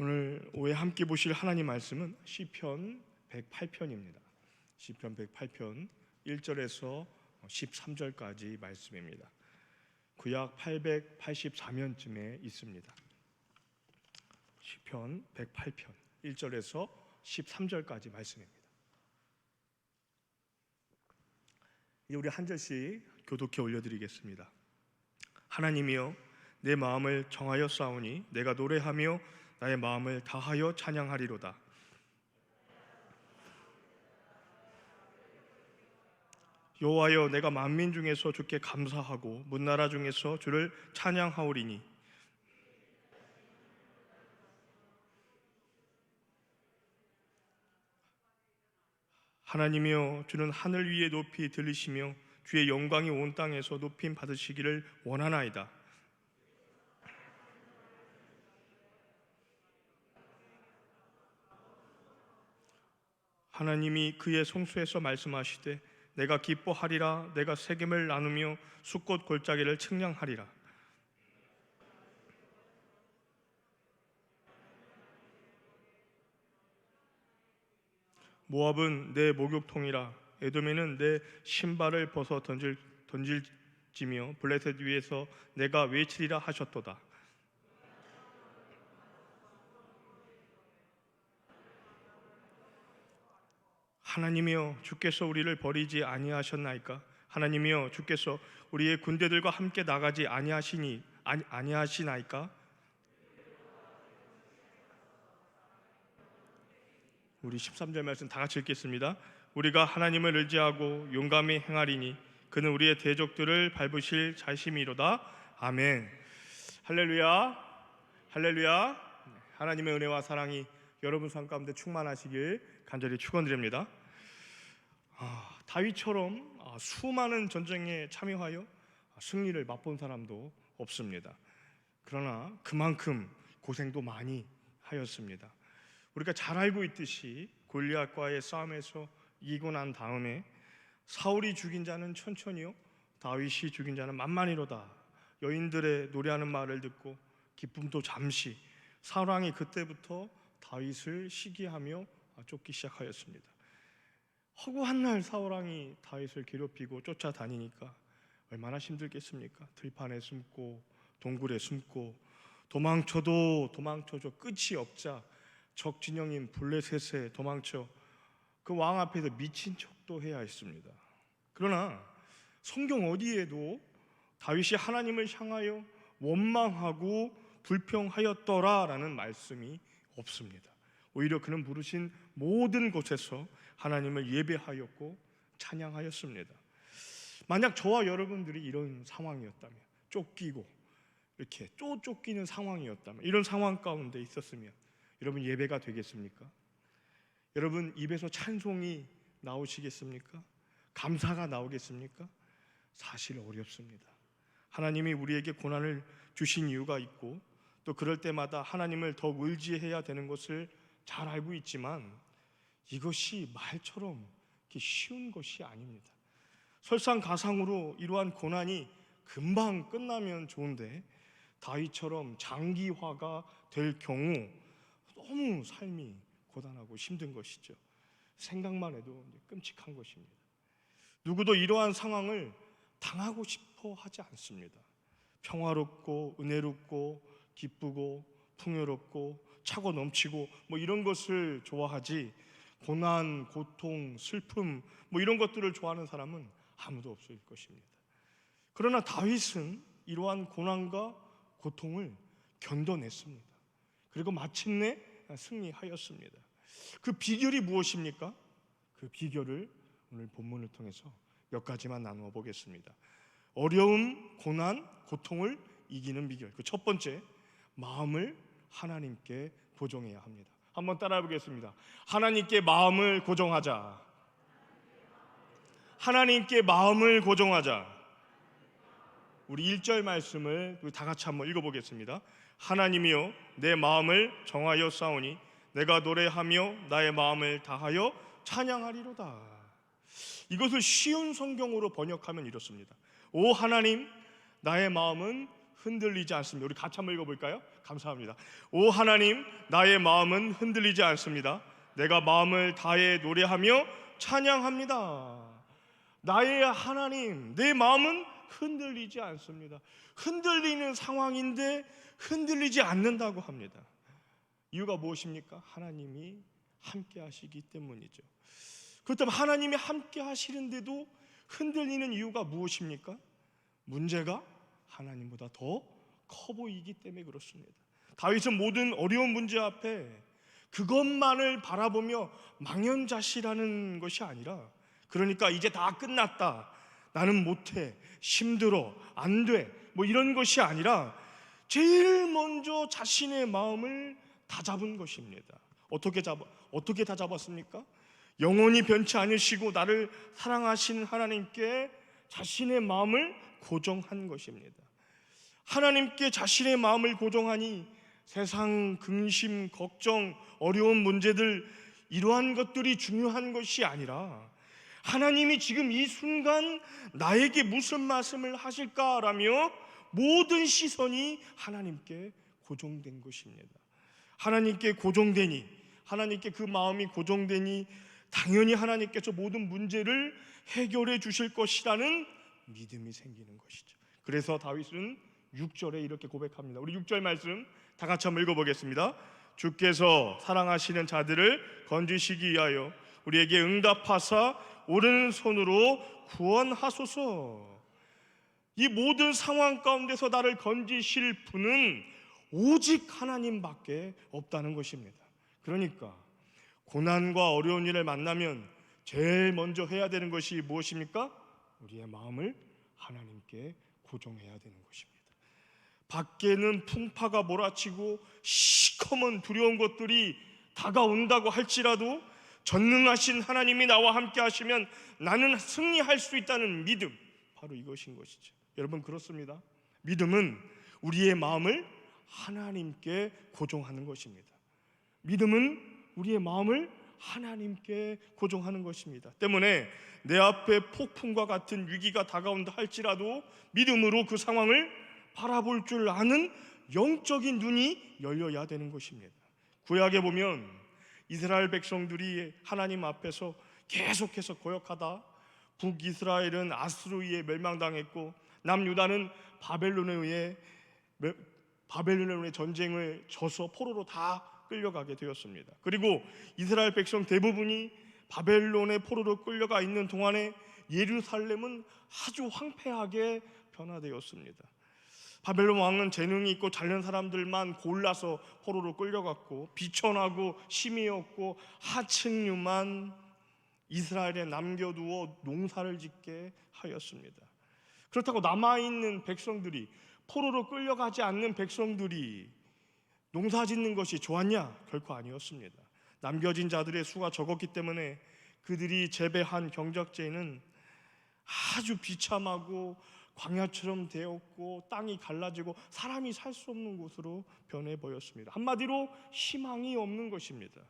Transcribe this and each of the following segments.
오늘 오해 함께 보실 하나님 말씀은 시편 108편입니다. 시편 108편 1절에서 13절까지 말씀입니다. 구약 884년쯤에 있습니다. 시편 108편 1절에서 13절까지 말씀입니다. 이제 우리 한 절씩 교독해 올려드리겠습니다. 하나님이여 내 마음을 정하여 싸우니 내가 노래하며 나의 마음을 다하여 찬양하리로다. 여호와여 내가 만민 중에서 주께 감사하고 문나라 중에서 주를 찬양하오리니 하나님이여 주는 하늘 위에 높이 들리시며 주의 영광이 온 땅에서 높임 받으시기를 원하나이다. 하나님이 그의 송수에서 말씀하시되 내가 기뻐하리라 내가 세겜을 나누며 숫꽃 골짜기를 측량하리라. 모압은 내 목욕통이라 에돔에는 내 신발을 벗어 던질 던질지며 블레셋 위에서 내가 외치리라 하셨도다 하나님이여 주께서 우리를 버리지 아니하셨나이까? 하나님이여 주께서 우리의 군대들과 함께 나가지 아니하시니 아니, 아니하시나이까? 우리 13절 말씀 다 같이 읽겠습니다. 우리가 하나님을 의지하고 용감히 행하리니 그는 우리의 대적들을 밟으실 자심이로다. 아멘. 할렐루야. 할렐루야. 하나님의 은혜와 사랑이 여러분 삶 가운데 충만하시길 간절히 축원드립니다. 아, 다윗처럼 아, 수많은 전쟁에 참여하여 아, 승리를 맛본 사람도 없습니다. 그러나 그만큼 고생도 많이 하였습니다. 우리가 잘 알고 있듯이 골리앗과의 싸움에서 이기고 난 다음에 사울이 죽인 자는 천천히요 다윗이 죽인 자는 만만히로다 여인들의 노래하는 말을 듣고 기쁨도 잠시 사랑이 그때부터 다윗을 시기하며 쫓기 시작하였습니다. 허구한 날 사울 왕이 다윗을 괴롭히고 쫓아다니니까 얼마나 힘들겠습니까? 들판에 숨고 동굴에 숨고 도망쳐도 도망쳐도 끝이 없자 적 진영인 블레셋에 도망쳐 그 왕 앞에서 미친 척도 해야 했습니다. 그러나 성경 어디에도 다윗이 하나님을 향하여 원망하고 불평하였더라라는 말씀이 없습니다. 오히려 그는 부르신 모든 곳에서 하나님을 예배하였고 찬양하였습니다. 만약 저와 여러분들이 이런 상황이었다면 쫓기고 이렇게 또 쫓기는 상황이었다면 이런 상황 가운데 있었으면 여러분 예배가 되겠습니까? 여러분 입에서 찬송이 나오시겠습니까? 감사가 나오겠습니까? 사실 어렵습니다. 하나님이 우리에게 고난을 주신 이유가 있고 또 그럴 때마다 하나님을 더 의지해야 되는 것을 잘 알고 있지만 이것이 말처럼 쉬운 것이 아닙니다. 설상가상으로 이러한 고난이 금방 끝나면 좋은데 다윗처럼 장기화가 될 경우 너무 삶이 고단하고 힘든 것이죠. 생각만 해도 끔찍한 것입니다. 누구도 이러한 상황을 당하고 싶어 하지 않습니다. 평화롭고 은혜롭고 기쁘고 풍요롭고 차고 넘치고 뭐 이런 것을 좋아하지 고난, 고통, 슬픔 뭐 이런 것들을 좋아하는 사람은 아무도 없을 것입니다. 그러나 다윗은 이러한 고난과 고통을 견뎌냈습니다. 그리고 마침내 승리하였습니다. 그 비결이 무엇입니까? 그 비결을 오늘 본문을 통해서 몇 가지만 나누어 보겠습니다. 어려움, 고난, 고통을 이기는 비결. 그 첫 번째, 마음을 하나님께 고정해야 합니다. 한번 따라해 보겠습니다. 하나님께 마음을 고정하자. 하나님께 마음을 고정하자. 우리 1절 말씀을 다 같이 한번 읽어 보겠습니다. 하나님이여 내 마음을 정하여 싸우니 내가 노래하며 나의 마음을 다하여 찬양하리로다. 이것을 쉬운 성경으로 번역하면 이렇습니다. 오 하나님 나의 마음은 흔들리지 않습니다. 우리 같이 한번 읽어볼까요? 감사합니다. 오 하나님, 나의 마음은 흔들리지 않습니다. 내가 마음을 다해 노래하며 찬양합니다. 나의 하나님, 내 마음은 흔들리지 않습니다. 흔들리는 상황인데 흔들리지 않는다고 합니다. 이유가 무엇입니까? 하나님이 함께 하시기 때문이죠. 그렇다면 하나님이 함께 하시는데도 흔들리는 이유가 무엇입니까? 문제가 하나님보다 더 커 보이기 때문에 그렇습니다. 다윗은 모든 어려운 문제 앞에 그것만을 바라보며 망연자실하는 것이 아니라 그러니까 이제 다 끝났다. 나는 못해. 힘들어. 안 돼. 뭐 이런 것이 아니라 제일 먼저 자신의 마음을 다 잡은 것입니다. 어떻게 잡아 어떻게 다 잡았습니까? 영원히 변치 않으시고 나를 사랑하시는 하나님께 자신의 마음을 고정한 것입니다. 하나님께 자신의 마음을 고정하니 세상 근심, 걱정, 어려운 문제들 이러한 것들이 중요한 것이 아니라 하나님이 지금 이 순간 나에게 무슨 말씀을 하실까라며 모든 시선이 하나님께 고정된 것입니다. 하나님께 고정되니 하나님께 그 마음이 고정되니 당연히 하나님께서 모든 문제를 해결해 주실 것이라는 믿음이 생기는 것이죠. 그래서 다윗은 6절에 이렇게 고백합니다. 우리 6절 말씀 다 같이 한번 읽어보겠습니다. 주께서 사랑하시는 자들을 건지시기 위하여 우리에게 응답하사 오른손으로 구원하소서. 이 모든 상황 가운데서 나를 건지실 분은 오직 하나님밖에 없다는 것입니다. 그러니까 고난과 어려운 일을 만나면 제일 먼저 해야 되는 것이 무엇입니까? 우리의 마음을 하나님께 고정해야 되는 것입니다. 밖에는 풍파가 몰아치고 시커먼 두려운 것들이 다가온다고 할지라도 전능하신 하나님이 나와 함께 하시면 나는 승리할 수 있다는 믿음 바로 이것인 것이죠. 여러분 그렇습니다. 믿음은 우리의 마음을 하나님께 고정하는 것입니다. 믿음은 우리의 마음을 하나님께 고정하는 것입니다. 때문에 내 앞에 폭풍과 같은 위기가 다가온다 할지라도 믿음으로 그 상황을 바라볼 줄 아는 영적인 눈이 열려야 되는 것입니다. 구약에 보면 이스라엘 백성들이 하나님 앞에서 계속해서 고역하다 북이스라엘은 아스루에 멸망당했고 남유다는 바벨론에 의해 바벨론에 의해 전쟁을 져서 포로로 다 끌려가게 되었습니다. 그리고 이스라엘 백성 대부분이 바벨론의 포로로 끌려가 있는 동안에 예루살렘은 아주 황폐하게 변화되었습니다. 바벨론 왕은 재능이 있고 잘난 사람들만 골라서 포로로 끌려갔고 비천하고 심이 없고 하층류만 이스라엘에 남겨두어 농사를 짓게 하였습니다. 그렇다고 남아 있는 백성들이 포로로 끌려가지 않는 백성들이 농사 짓는 것이 좋았냐? 결코 아니었습니다. 남겨진 자들의 수가 적었기 때문에 그들이 재배한 경작지에는 아주 비참하고 광야처럼 되었고 땅이 갈라지고 사람이 살 수 없는 곳으로 변해 보였습니다. 한마디로 희망이 없는 것입니다.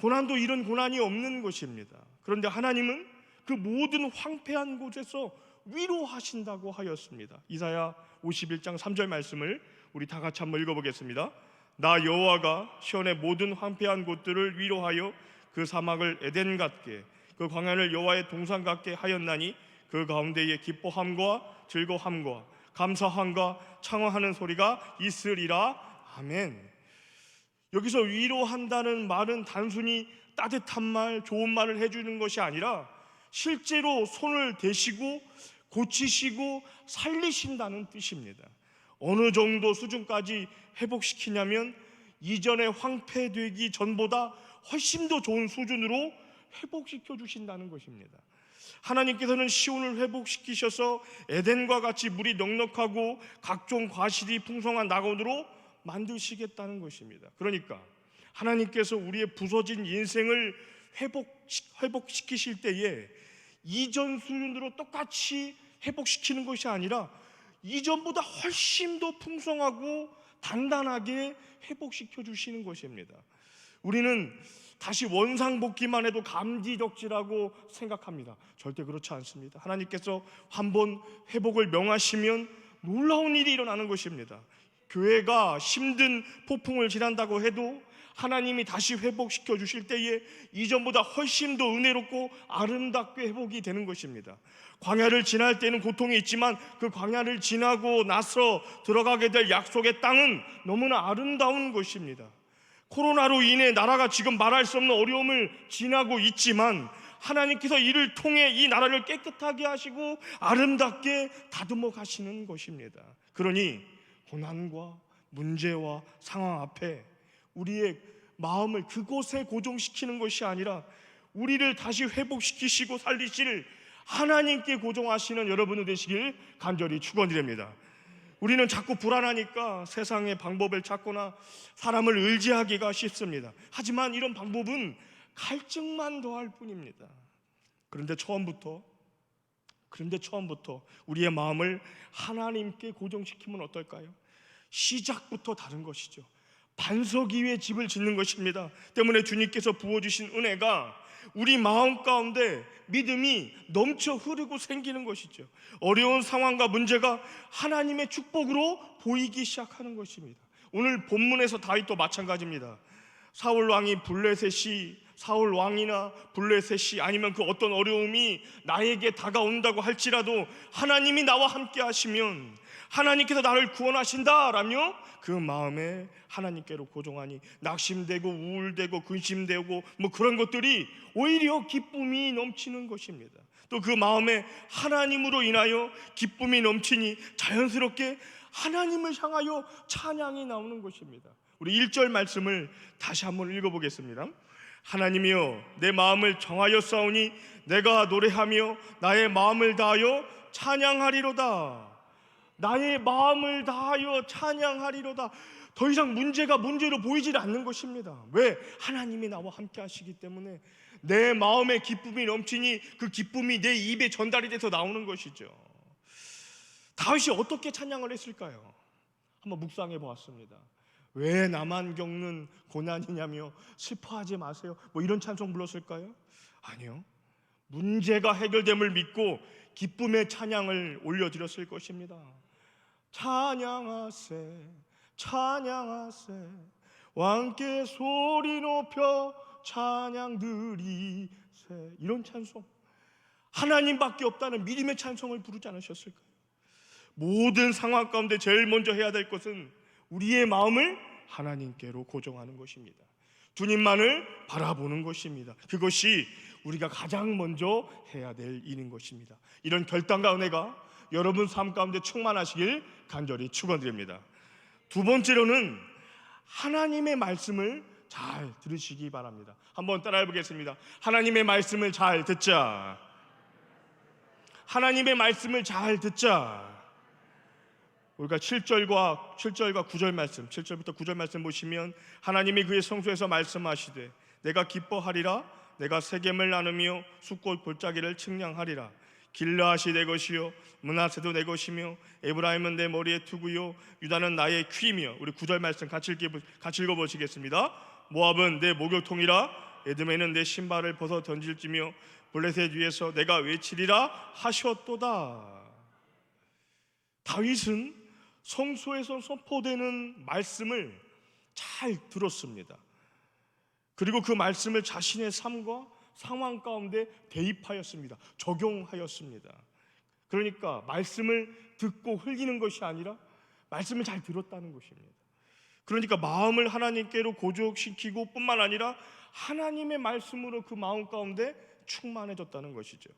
고난도 이런 고난이 없는 것입니다. 그런데 하나님은 그 모든 황폐한 곳에서 위로하신다고 하였습니다. 이사야 51장 3절 말씀을 우리 다 같이 한번 읽어보겠습니다. 나 여호와가 시온의 모든 황폐한 곳들을 위로하여 그 사막을 에덴 같게 그 광야를 여호와의 동산 같게 하였나니 그 가운데에 기뻐함과 즐거함과 감사함과 창화하는 소리가 있으리라 아멘. 여기서 위로한다는 말은 단순히 따뜻한 말, 좋은 말을 해주는 것이 아니라 실제로 손을 대시고 고치시고 살리신다는 뜻입니다. 어느 정도 수준까지 회복시키냐면 이전에 황폐되기 전보다 훨씬 더 좋은 수준으로 회복시켜 주신다는 것입니다. 하나님께서는 시온을 회복시키셔서 에덴과 같이 물이 넉넉하고 각종 과실이 풍성한 낙원으로 만드시겠다는 것입니다. 그러니까 하나님께서 우리의 부서진 인생을 회복 회복시키실 때에 이전 수준으로 똑같이 회복시키는 것이 아니라 이전보다 훨씬 더 풍성하고 단단하게 회복시켜 주시는 것입니다. 우리는 다시 원상복귀만 해도 감지덕지라고 생각합니다. 절대 그렇지 않습니다. 하나님께서 한 번 회복을 명하시면 놀라운 일이 일어나는 것입니다. 교회가 힘든 폭풍을 지난다고 해도 하나님이 다시 회복시켜 주실 때에 이전보다 훨씬 더 은혜롭고 아름답게 회복이 되는 것입니다. 광야를 지날 때는 고통이 있지만 그 광야를 지나고 나서 들어가게 될 약속의 땅은 너무나 아름다운 것입니다. 코로나로 인해 나라가 지금 말할 수 없는 어려움을 지나고 있지만 하나님께서 이를 통해 이 나라를 깨끗하게 하시고 아름답게 다듬어 가시는 것입니다. 그러니 고난과 문제와 상황 앞에 우리의 마음을 그곳에 고정시키는 것이 아니라 우리를 다시 회복시키시고 살리실 하나님께 고정하시는 여러분이 되시길 간절히 축원드립니다. 우리는 자꾸 불안하니까 세상의 방법을 찾거나 사람을 의지하기가 쉽습니다. 하지만 이런 방법은 갈증만 더할 뿐입니다. 그런데 처음부터 그런데 처음부터 우리의 마음을 하나님께 고정시키면 어떨까요? 시작부터 다른 것이죠. 반석 위에 집을 짓는 것입니다. 때문에 주님께서 부어주신 은혜가 우리 마음 가운데 믿음이 넘쳐 흐르고 생기는 것이죠. 어려운 상황과 문제가 하나님의 축복으로 보이기 시작하는 것입니다. 오늘 본문에서 다윗도 마찬가지입니다. 사울 왕이 블레셋이 사울 왕이나 블레셋이 아니면 그 어떤 어려움이 나에게 다가온다고 할지라도 하나님이 나와 함께 하시면 하나님께서 나를 구원하신다라며 그 마음에 하나님께로 고정하니 낙심되고 우울되고 근심되고 뭐 그런 것들이 오히려 기쁨이 넘치는 것입니다. 또 그 마음에 하나님으로 인하여 기쁨이 넘치니 자연스럽게 하나님을 향하여 찬양이 나오는 것입니다. 우리 1절 말씀을 다시 한번 읽어보겠습니다. 하나님이여 내 마음을 정하여 싸우니 내가 노래하며 나의 마음을 다하여 찬양하리로다. 나의 마음을 다하여 찬양하리로다. 더 이상 문제가 문제로 보이질 않는 것입니다. 왜? 하나님이 나와 함께 하시기 때문에 내 마음에 기쁨이 넘치니 그 기쁨이 내 입에 전달이 돼서 나오는 것이죠. 다윗이 어떻게 찬양을 했을까요? 한번 묵상해 보았습니다. 왜 나만 겪는 고난이냐며 슬퍼하지 마세요. 뭐 이런 찬송 불렀을까요? 아니요. 문제가 해결됨을 믿고 기쁨의 찬양을 올려드렸을 것입니다. 찬양하세, 찬양하세, 왕께 소리 높여 찬양 드리세. 이런 찬송. 하나님밖에 없다는 믿음의 찬송을 부르지 않으셨을까요? 모든 상황 가운데 제일 먼저 해야 될 것은 우리의 마음을 하나님께로 고정하는 것입니다. 주님만을 바라보는 것입니다. 그것이 우리가 가장 먼저 해야 될 일인 것입니다. 이런 결단과 은혜가 여러분 삶 가운데 충만하시길 간절히 축원드립니다. 두 번째로는 하나님의 말씀을 잘 들으시기 바랍니다. 한번 따라해 보겠습니다. 하나님의 말씀을 잘 듣자. 하나님의 말씀을 잘 듣자. 우리가 7절과 7절과 9절 말씀, 7절부터 9절 말씀 보시면 하나님이 그의 성소에서 말씀하시되 내가 기뻐하리라 내가 세겜을 나누며 숫꽃 골짜기를 측량하리라 길라앗이 내 것이요 문하세도 내 것이며 에브라임은 내 머리에 투구요 유다는 나의 귀며 우리 9절 말씀 같이 읽어 같이 읽어 보시겠습니다. 모압은 내 목욕통이라 에드메는 내 신발을 벗어 던질지며 블레셋 위에서 내가 외치리라 하셨도다. 다윗은 성소에서 선포되는 말씀을 잘 들었습니다. 그리고 그 말씀을 자신의 삶과 상황 가운데 대입하였습니다. 적용하였습니다. 그러니까 말씀을 듣고 흘리는 것이 아니라 말씀을 잘 들었다는 것입니다. 그러니까 마음을 하나님께로 고정시키고 뿐만 아니라 하나님의 말씀으로 그 마음 가운데 충만해졌다는 것이죠.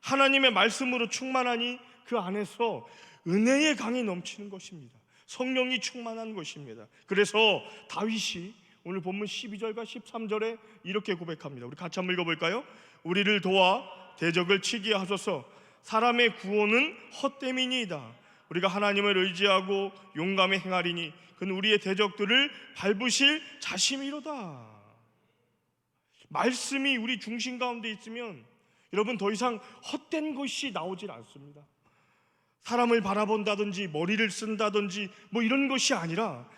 하나님의 말씀으로 충만하니 그 안에서 은혜의 강이 넘치는 것입니다. 성령이 충만한 것입니다. 그래서 다윗이 오늘 본문 12절과 13절에 이렇게 고백합니다. 우리 같이 한번 읽어볼까요? 우리를 도와 대적을 치게 하소서 사람의 구원은 헛됨이니이다. 우리가 하나님을 의지하고 용감히 행하리니 그는 우리의 대적들을 밟으실 자심이로다. 말씀이 우리 중심 가운데 있으면 여러분 더 이상 헛된 것이 나오질 않습니다. 사람을 바라본다든지 머리를 쓴다든지 뭐 이런 것이 아니라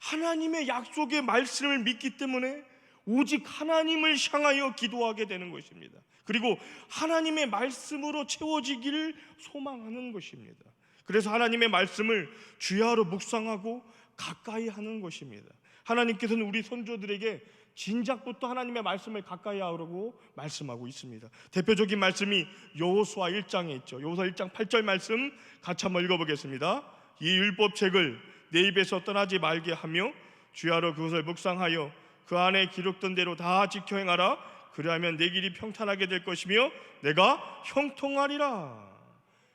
하나님의 약속의 말씀을 믿기 때문에 오직 하나님을 향하여 기도하게 되는 것입니다. 그리고 하나님의 말씀으로 채워지기를 소망하는 것입니다. 그래서 하나님의 말씀을 주야로 묵상하고 가까이 하는 것입니다. 하나님께서는 우리 선조들에게 진작부터 하나님의 말씀을 가까이 하라고 말씀하고 있습니다. 대표적인 말씀이 여호수아 1장에 있죠. 여호수아 1장 8절 말씀 같이 한번 읽어보겠습니다. 이 율법책을 내 입에서 떠나지 말게 하며 주야로 그것을 묵상하여 그 안에 기록된 대로 다 지켜 행하라. 그리하면 내 길이 평탄하게 될 것이며 내가 형통하리라.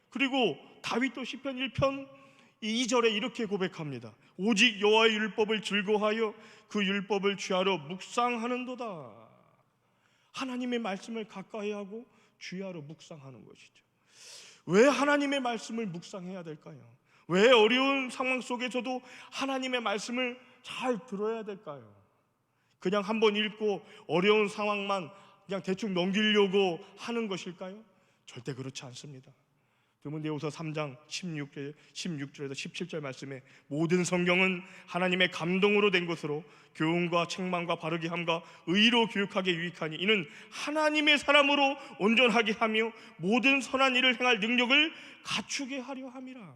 그리고 다윗도 시편 1편 2절에 이렇게 고백합니다. 오직 여호와의 율법을 즐거워하여 그 율법을 주야로 묵상하는도다. 하나님의 말씀을 가까이 하고 주야로 묵상하는 것이죠. 왜 하나님의 말씀을 묵상해야 될까요? 왜 어려운 상황 속에서도 하나님의 말씀을 잘 들어야 될까요? 그냥 한번 읽고 어려운 상황만 그냥 대충 넘기려고 하는 것일까요? 절대 그렇지 않습니다. 디모데후서 3장 16절 16절에서 17절 말씀에 모든 성경은 하나님의 감동으로 된 것으로 교훈과 책망과 바르게 함과 의로 교육하게 유익하니 이는 하나님의 사람으로 온전하게 하며 모든 선한 일을 행할 능력을 갖추게 하려 함이라.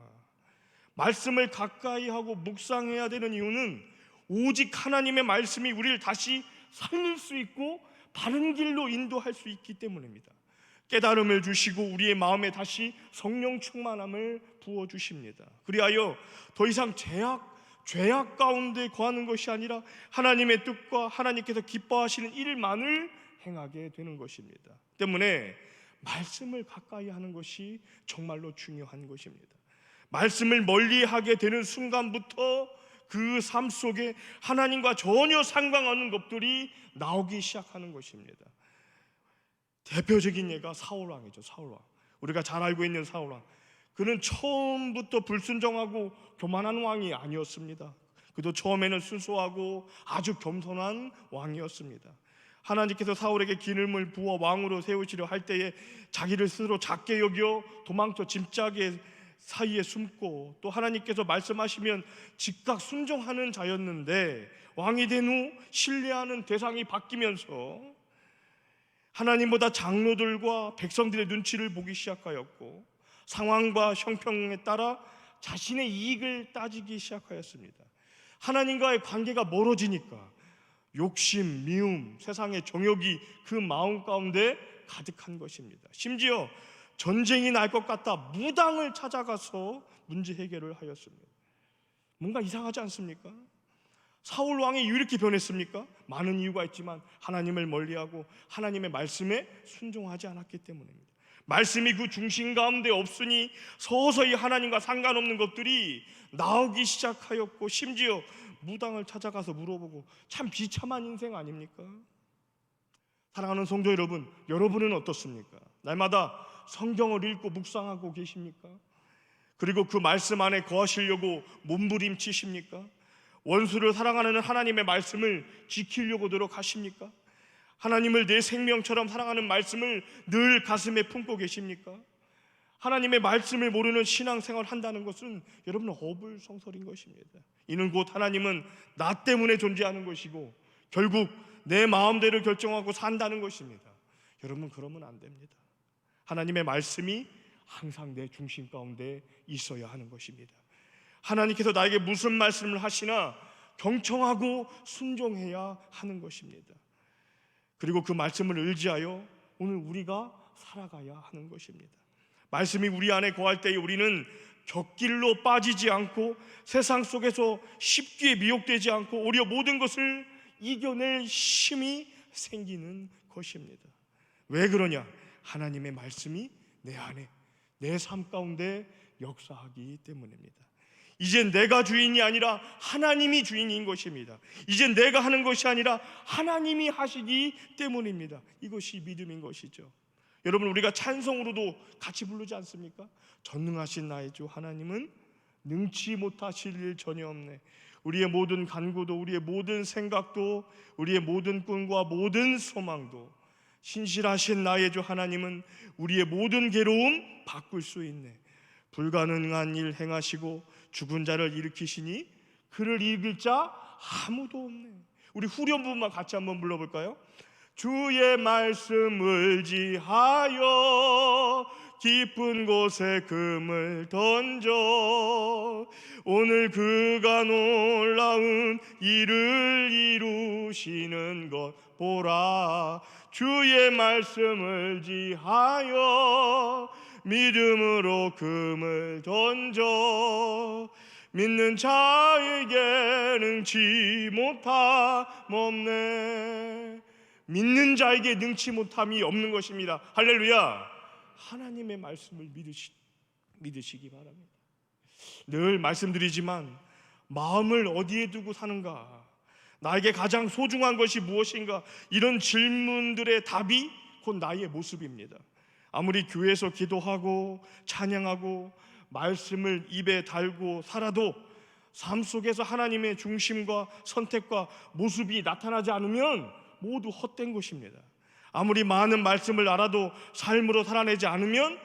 말씀을 가까이 하고 묵상해야 되는 이유는 오직 하나님의 말씀이 우리를 다시 살릴 수 있고 바른 길로 인도할 수 있기 때문입니다. 깨달음을 주시고 우리의 마음에 다시 성령 충만함을 부어 주십니다. 그리하여 더 이상 죄악 죄악 가운데 거하는 것이 아니라 하나님의 뜻과 하나님께서 기뻐하시는 일만을 행하게 되는 것입니다. 때문에 말씀을 가까이 하는 것이 정말로 중요한 것입니다. 말씀을 멀리 하게 되는 순간부터 그 삶 속에 하나님과 전혀 상관없는 것들이 나오기 시작하는 것입니다. 대표적인 예가 사울 왕이죠. 사울 왕. 우리가 잘 알고 있는 사울 왕. 그는 처음부터 불순종하고 교만한 왕이 아니었습니다. 그도 처음에는 순수하고 아주 겸손한 왕이었습니다. 하나님께서 사울에게 기름을 부어 왕으로 세우시려 할 때에 자기를 스스로 작게 여겨 도망쳐 짐짝의 사이에 숨고 또 하나님께서 말씀하시면 즉각 순종하는 자였는데 왕이 된 후 신뢰하는 대상이 바뀌면서 하나님보다 장로들과 백성들의 눈치를 보기 시작하였고 상황과 형평에 따라 자신의 이익을 따지기 시작하였습니다. 하나님과의 관계가 멀어지니까 욕심, 미움, 세상의 정욕이 그 마음 가운데 가득한 것입니다. 심지어 전쟁이 날 것 같다 무당을 찾아가서 문제 해결을 하였습니다. 뭔가 이상하지 않습니까? 사울 왕이 왜 이렇게 변했습니까? 많은 이유가 있지만 하나님을 멀리하고 하나님의 말씀에 순종하지 않았기 때문입니다. 말씀이 그 중심 가운데 없으니 서서히 하나님과 상관없는 것들이 나오기 시작하였고 심지어 무당을 찾아가서 물어보고 참 비참한 인생 아닙니까? 사랑하는 성도 여러분, 여러분은 어떻습니까? 날마다 성경을 읽고 묵상하고 계십니까? 그리고 그 말씀 안에 거하시려고 몸부림치십니까? 원수를 사랑하는 하나님의 말씀을 지키려고 노력하십니까? 하나님을 내 생명처럼 사랑하는 말씀을 늘 가슴에 품고 계십니까? 하나님의 말씀을 모르는 신앙생활 한다는 것은 여러분은 어불성설인 것입니다. 이는 곧 하나님은 나 때문에 존재하는 것이고 결국 내 마음대로 결정하고 산다는 것입니다. 여러분 그러면 안 됩니다. 하나님의 말씀이 항상 내 중심 가운데 있어야 하는 것입니다. 하나님께서 나에게 무슨 말씀을 하시나 경청하고 순종해야 하는 것입니다. 그리고 그 말씀을 의지하여 오늘 우리가 살아가야 하는 것입니다. 말씀이 우리 안에 거할 때에 우리는 격길로 빠지지 않고 세상 속에서 쉽게 미혹되지 않고 오히려 모든 것을 이겨낼 힘이 생기는 것입니다. 왜 그러냐? 하나님의 말씀이 내 안에 내 삶 가운데 역사하기 때문입니다. 이제 내가 주인이 아니라 하나님이 주인인 것입니다. 이제 내가 하는 것이 아니라 하나님이 하시기 때문입니다. 이것이 믿음인 것이죠. 여러분 우리가 찬송으로도 같이 부르지 않습니까? 전능하신 나의 주 하나님은 능치 못하실 일 전혀 없네. 우리의 모든 간구도 우리의 모든 생각도 우리의 모든 꿈과 모든 소망도 신실하신 나의 주 하나님은 우리의 모든 괴로움 바꿀 수 있네. 불가능한 일 행하시고 죽은 자를 일으키시니 그를 이길 자 아무도 없네. 우리 후렴 부분만 같이 한번 불러볼까요? 주의 말씀을 지하여 깊은 곳에 금을 던져 오늘 그가 놀라운 일을 이루시는 것 보라 주의 말씀을 지하여 믿음으로 금을 던져. 믿는 자에게 능치 못함 없네. 믿는 자에게 능치 못함이 없는 것입니다. 할렐루야. 하나님의 말씀을 믿으시, 믿으시기 바랍니다. 늘 말씀드리지만 마음을 어디에 두고 사는가? 나에게 가장 소중한 것이 무엇인가? 이런 질문들의 답이 곧 나의 모습입니다 아무리 교회에서 기도하고 찬양하고 말씀을 입에 달고 살아도 삶 속에서 하나님의 중심과 선택과 모습이 나타나지 않으면 모두 헛된 것입니다. 아무리 많은 말씀을 알아도 삶으로 살아내지 않으면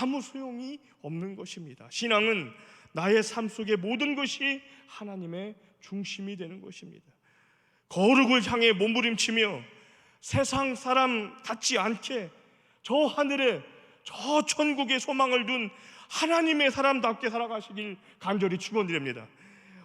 아무 소용이 없는 것입니다. 신앙은 나의 삶 속의 모든 것이 하나님의 중심이 되는 것입니다. 거룩을 향해 몸부림치며 세상 사람 같지 않게 저 하늘에 저 천국의 소망을 둔 하나님의 사람답게 살아가시길 간절히 축원드립니다.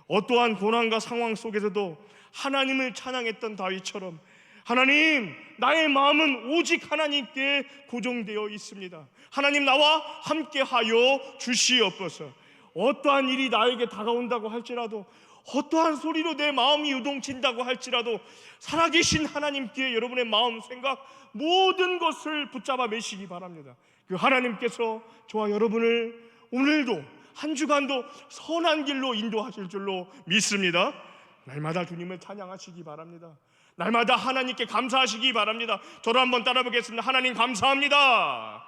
어떠한 고난과 상황 속에서도 하나님을 찬양했던 다윗처럼 하나님 나의 마음은 오직 하나님께 고정되어 있습니다. 하나님 나와 함께하여 주시옵소서. 어떠한 일이 나에게 다가온다고 할지라도 어떠한 소리로 내 마음이 요동친다고 할지라도 살아계신 하나님께 여러분의 마음 생각 모든 것을 붙잡아 매시기 바랍니다. 그 하나님께서 저와 여러분을 오늘도 한 주간도 선한 길로 인도하실 줄로 믿습니다. 날마다 주님을 찬양하시기 바랍니다. 날마다 하나님께 감사하시기 바랍니다. 저를 한번 따라 보겠습니다. 하나님 감사합니다.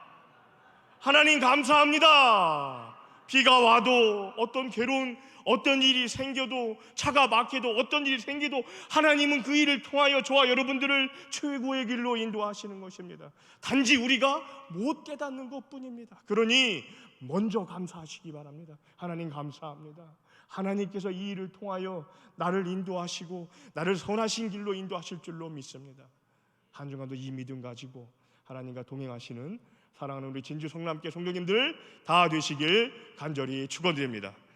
하나님 감사합니다. 비가 와도 어떤 괴로운 어떤 일이 생겨도 차가 막혀도 어떤 일이 생겨도 하나님은 그 일을 통하여 저와 여러분들을 최고의 길로 인도하시는 것입니다. 단지 우리가 못 깨닫는 것뿐입니다. 그러니 먼저 감사하시기 바랍니다. 하나님 감사합니다. 하나님께서 이 일을 통하여 나를 인도하시고 나를 선하신 길로 인도하실 줄로 믿습니다. 한 주간도 이 믿음 가지고 하나님과 동행하시는 사랑하는 우리 진주 성남교 성도님들 다 되시길 간절히 축원드립니다.